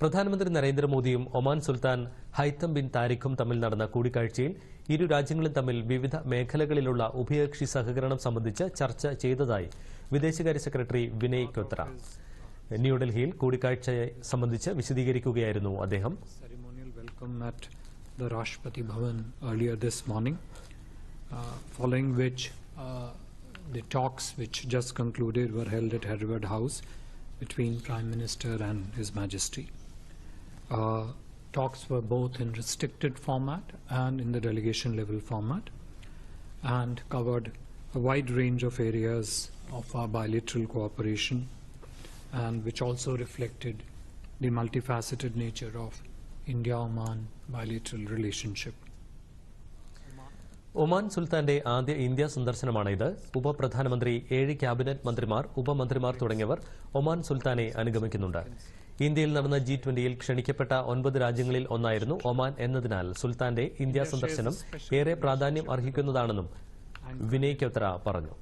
പ്രധാനമന്ത്രി നരേന്ദ്രമോദിയും ഒമാൻ സുൽത്താൻ Haitham bin താരിഖും തമ്മിൽ നടന്ന കൂടിക്കാഴ്ചയിൽ ഇരു രാജ്യങ്ങളും തമ്മിൽ വിവിധ മേഖലകളിലുള്ള ഉഭയകക്ഷി സഹകരണം സംബന്ധിച്ച് ചർച്ച ചെയ്തതായി വിദേശകാര്യ സെക്രട്ടറി വിനയ് കൊത്ര ന്യൂഡൽഹിയിൽ കൂടിക്കാഴ്ചയെ സംബന്ധിച്ച് വിശദീകരിക്കുകയായിരുന്നു അദ്ദേഹം uh, uh, The talks which just concluded were held at Harvard House between Prime Minister and His Majesty. Uh, talks were both in restricted format and in the delegation level format and covered a wide range of areas of our bilateral cooperation and which also reflected the multifaceted nature of India-Oman bilateral relationship. Oman സുൽത്താന്റെ ആദ്യ India സന്ദർശനമാണ് ഇത് ഉപപ്രധാനമന്ത്രി ഏഴ് cabinet മന്ത്രിമാർ ഉപമന്ത്രിമാർ തുടങ്ങിയവർ Oman സുൽത്താനെ അനുഗമിക്കുന്നുണ്ട് ഇന്ത്യയിൽ നടന്ന G ട്വന്റിയിൽ ക്ഷണിക്കപ്പെട്ട ഒൻപത് രാജ്യങ്ങളിൽ ഒന്നായിരുന്നു ഒമാൻ എന്നതിനാൽ സുൽത്താന്റെ ഇന്ത്യ സന്ദർശനം ഏറെ പ്രാധാന്യം അർഹിക്കുന്നതാണെന്നും വിനയ് പറഞ്ഞു.